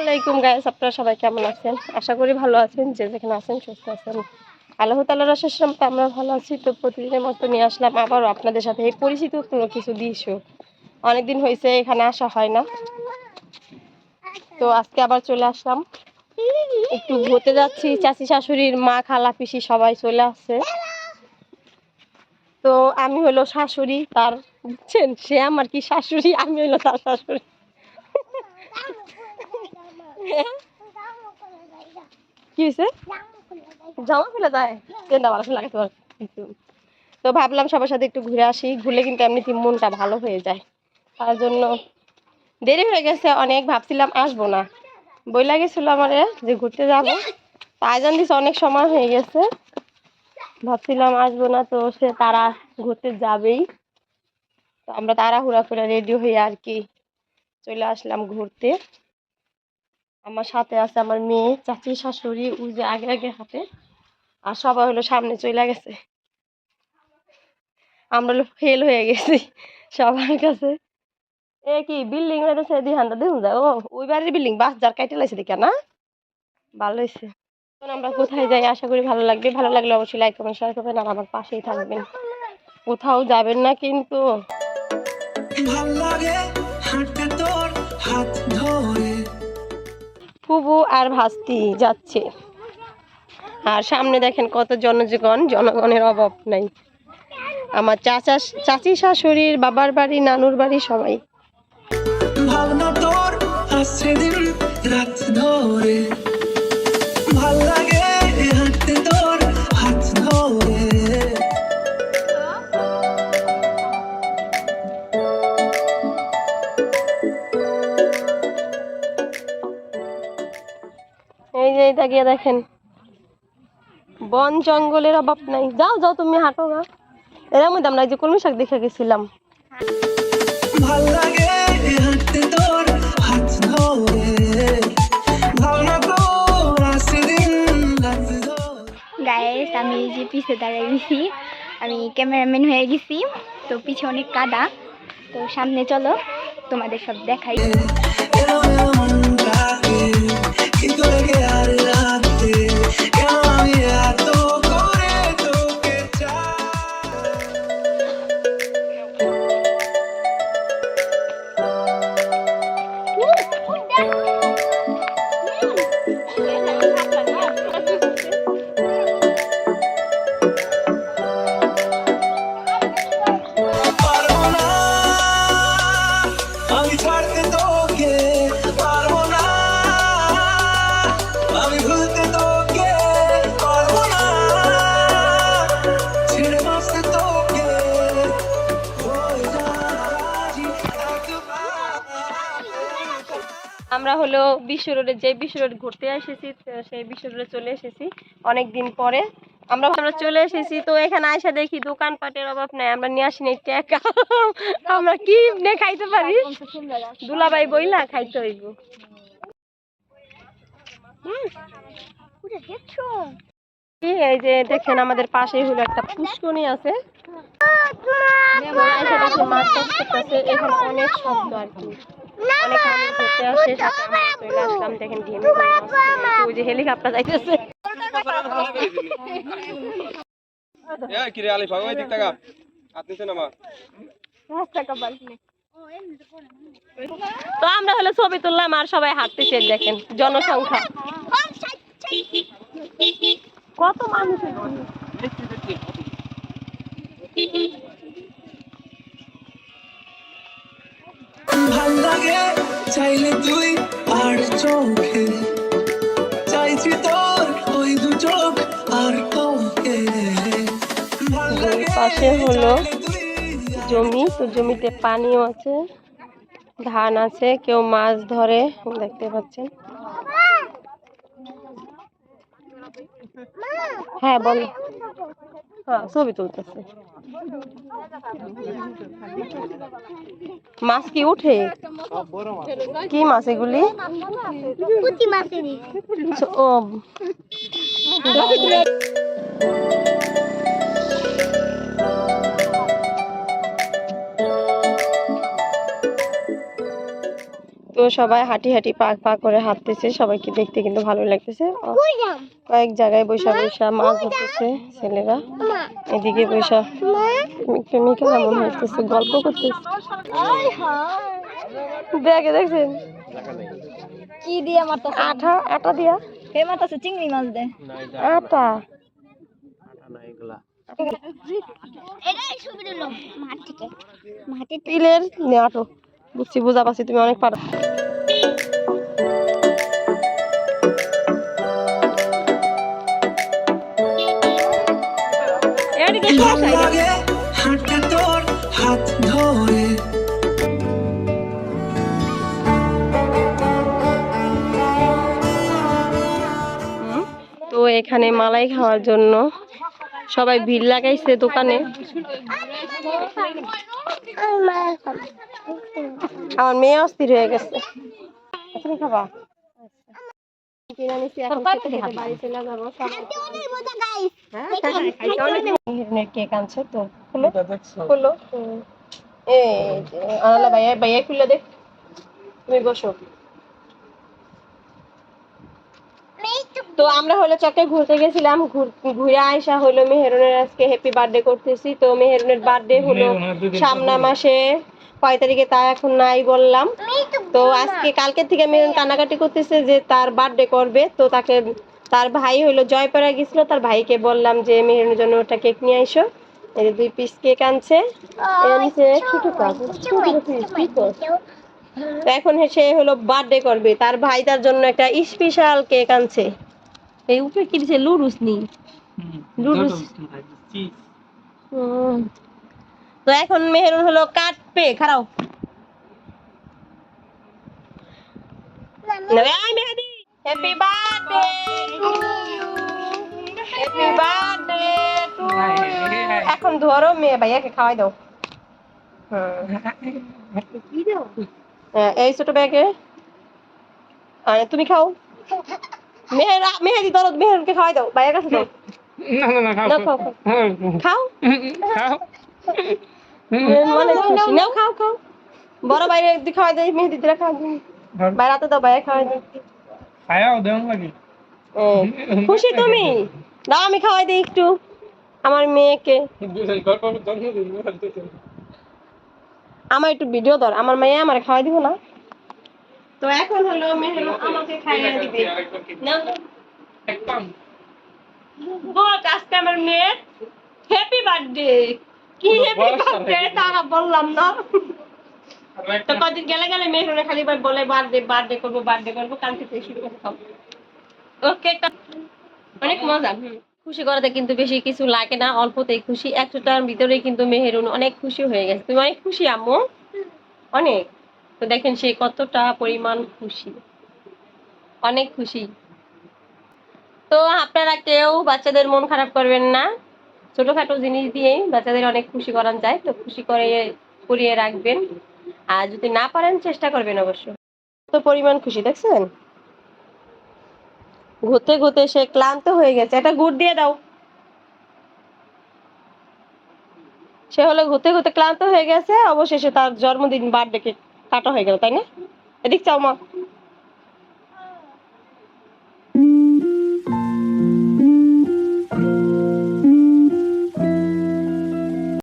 আলাইকুম গাইস আপনারা সবাই কেমন আছেন? আশা করি ভালো আছেন। যে যেখানে আছেন, সুস্থ আছেন। আল্লাহ তাল্লাহ রসম তো আমরা ভালো আছি। তো প্রতিদিনের মতো নিয়ে আসলাম আবারও আপনাদের সাথে এই পরিচিত কোনো কিছু দৃশ্য অনেকদিন হয়েছে, এখানে আসা হয় না। তো আজকে আবার চলে আসলাম। একটু ঘুরতে যাচ্ছি। চাচি শাশুড়ির মা, খালা, পিসি সবাই চলে আসছে। তো আমি হলো শাশুড়ি, তার বুঝছেন সে আমার কি শাশুড়ি? আমি হলো তার শাশুড়ি। তো ভাবলাম সবার সাথে একটু ঘুরে আসি। ঘুরলে কিন্তু এমনিতে মনটা ভালো হয়ে যায়। তার জন্য দেরি হয়ে গেছে, অনেক ভাবছিলাম আসব না। বই লাগেছিল আমারে যে ঘুরতে যাব। আয়োজন দিছে, অনেক সময় হয়ে গেছে। ভাবছিলাম আসব না, তো সে তারা ঘুরতে যাবেই। তো আমরা তাড়াহুড়া করে রেডি হয়ে আর কি চলে আসলাম ঘুরতে। আমার সাথে আছে আমার মেয়ে, চাচি, শাশুড়ি, ওই যে আগে আগে হাতে আর সবাই হলো সামনে চলে গেছে। আমরা হলো ফেল হয়ে গেছি সবার কাছে। এ কি বিল্ডিং রয়েছে দিহানটা দেখুন যায় ও, ওই বাড়ির বিল্ডিং বাস যার কাইটে লাইছে দেখে না? ভালো হয়েছে এখন আমরা কোথায় যাই, আশা করি ভালো লাগবে। ভালো লাগলে অবশ্যই লাইক কমেন্ট শেয়ার করবেন আর আমার পাশেই থাকবেন। কোথাও যাবেন না কিন্তু। ভালো লাগে হাঁটতে তোর হাত ফুবু আর ভাস্তি যাচ্ছে। আর সামনে দেখেন কত জনজীবন, জনগণের অভাব নাই। আমার চাচা, চাচি শাশুড়ির বাবার বাড়ি, নানুর বাড়ি সবাই। ভাবনা তোর দিন রাত ধরে। এই যে এটা গিয়ে দেখেন। বন জঙ্গলের অভাব নাই। যাও যাও তুমি হাঁটো গা। এর মধ্যে আমরা যে কলমি শাক দেখে গেছিলাম। ভালো লাগে হাঁটতে তোর হাত ধরে। ভাবনা তোর আসছে দিন রাত ধরে গায়েস আমি এই যে পিছে দাঁড়িয়ে গেছি। আমি ক্যামেরাম্যান হয়ে গেছি। তো পিছে অনেক কাদা। তো সামনে চলো তোমাদের সব দেখাই। আমরা হলো বিশ্ব রোডে যে বিশ্ব রোড ঘুরতে এসেছি সেই বিশ্ব রোডে চলে এসেছি অনেক দিন পরে। আমরা আমরা চলে এসেছি, তো এখানে আইসা দেখি দোকানপাটের অভাব নাই, আমরা নিয়ে আসি টাকা। আমরা কি নে খাইতে পারি? দুলাভাই বইলা খাইতে হইব। এই যে দেখেন আমাদের পাশেই হলো একটা পুষ্করণী আছে। এখানে অনেক শব্দ আর কি। অনেক ঘুরতে আসে চলে আসলাম দেখেন হয়ে গেছি। ওই যে হেলিকপ্টার যাইতেছে। তো আমরা হলো ছবি তুললাম আর সবাই হাঁটতেছে দেখেন জনসংখ্যা। কত মানুষ? ভালো লাগে চাইলে তুই আর চোখে। চাইছি তোর ওই দু চোখ আর তোকে পাশে হলো জমি তো জমিতে পানিও আছে ধান আছে কেউ মাছ ধরে দেখতে পাচ্ছেন। হ্যাঁ বলো। হ্যাঁ ছবি তুলতেছে মাছ কি উঠে কি মাছ এগুলি ও তো সবাই হাঁটি হাঁটি পা পা করে হাঁটতেছে। সবাইকে দেখতে কিন্তু ভালো লাগতেছে। কয়েক জায়গায় বৈশা বৈশা মাছ ধরতেছে ছেলেরা। এদিকে বৈশা প্রেমিকা এমন হইতেছে গল্প করতেছে। দেখে দেখছেন কি দিয়ে মারতো আঠা আটা দিয়া। কে মারতাছে? চিংড়ি মাছ দে। আটা। এটাই ছবি দিল মাঠ থেকে। মাঠে তিলের নেওয়াটো বুঝছি বুঝা পাচ্ছি তুমি অনেক পারো হাত ধরে। তো এখানে মালাই খাওয়ার জন্য সবাই ভিড় লাগাইছে দোকানে। আমার মেয়ে অস্থির হয়ে গেছে। খাবা। সবাই- হ্যাঁ, হিরণের কেক আনছে তো। খুলো খুলো। হুম। এই যে, আনালা ভাইয়া ভাইয়া খুলে দেখ তুমি বসো। তো আমরা হলো চকে ঘুরতে গেছিলাম ঘুরে আইসা হলো মেহেরুনের আজকে হ্যাপি বার্থডে করতেছি। তো মেহেরুনের বার্থডে হলো সামনা মাসে কয় তারিখে তা এখন নাই বললাম। তো আজকে কালকে থেকে মেহেরুন কান্নাকাটি করতেছে যে তার বার্থডে করবে। তো তাকে তার ভাই হলো জয়পাড়া গেছিল তার ভাইকে বললাম যে মেহেরুনের জন্য ওটা কেক নিয়ে আইসো। এই যে দুই পিস কেক আনছে। আনছে ছোট কাপ ছোট piece, কি করছে? তো এখন সে হলো বার্থডে করবে। তার ভাই তার জন্য একটা স্পেশাল কেক আনছে। এই উপরে কি দিছে? লুডুস নি। লুডুস। হুম। তো এখন মেহেরুন হলো কাটবে খারাও। Mehedi happy birthday happy birthday to এখন ধরো মেয়ে ভাইয়াকে খাওয়াই দাও। হ্যাঁ এই ছোট ব্যাগে আর তুমি খাও। মেহের মেহেদি ধরো মেহেরকে খাওয়াই দাও ভাইয়ের কাছে দাও না খাও খাও। খাও মেহের মনে খুশি। নাও খাও খাও। বড় বাইরে একদিন খাওয়াই দেয় মেহেদি খাওয়া দিই বাইরে হাতে দাও বাইরে খাওয়াই দাও খুশি তুমি? দাও আমি খাওয়াই দিই একটু। আমার মেয়েকে। আমার একটু ভিডিও ধর আমার মেয়ে আমার খাওয়াই দিব না? তো এখন হলো মেহের আমাকে খাইয়ে দিবে। নাও তো। বল আজকে আমার মেয়ের হ্যাপি বার্থডে কি হ্যাপি বার্থডে তা বললাম না। তো কদিন গেলে গেলে মেহরুনে খালি বলে বার্থডে বার্থডে করব বার্থডে করব কালকে থেকে শুরু করে খাব। ওকে অনেক মজা। খুশি করাতে কিন্তু বেশি কিছু লাগে না অল্পতেই খুশি। একশোটার ভিতরেই কিন্তু মেহেরুন অনেক খুশি হয়ে গেছে। তুমি অনেক খুশি আম্মু। অনেক। তো দেখেন সে কতটা পরিমাণ খুশি। অনেক খুশি। তো আপনারা কেউ বাচ্চাদের মন খারাপ করবেন না। ছোটখাটো জিনিস দিয়েই বাচ্চাদের অনেক খুশি করান যায়, তো খুশি করে করিয়ে রাখবেন। আর যদি না পারেন, চেষ্টা করবেন অবশ্য। তো পরিমাণ খুশি, দেখছেন? ঘুরতে ঘুরতে সে ক্লান্ত হয়ে গেছে। একটা গুড় দিয়ে দাও। সে হলো ঘুরতে ঘুরতে ক্লান্ত হয়ে গেছে। অবশেষে তার জন্মদিন বার্থডে কেক কাটা হয়ে গেল তাই না? এদিক চাও মা।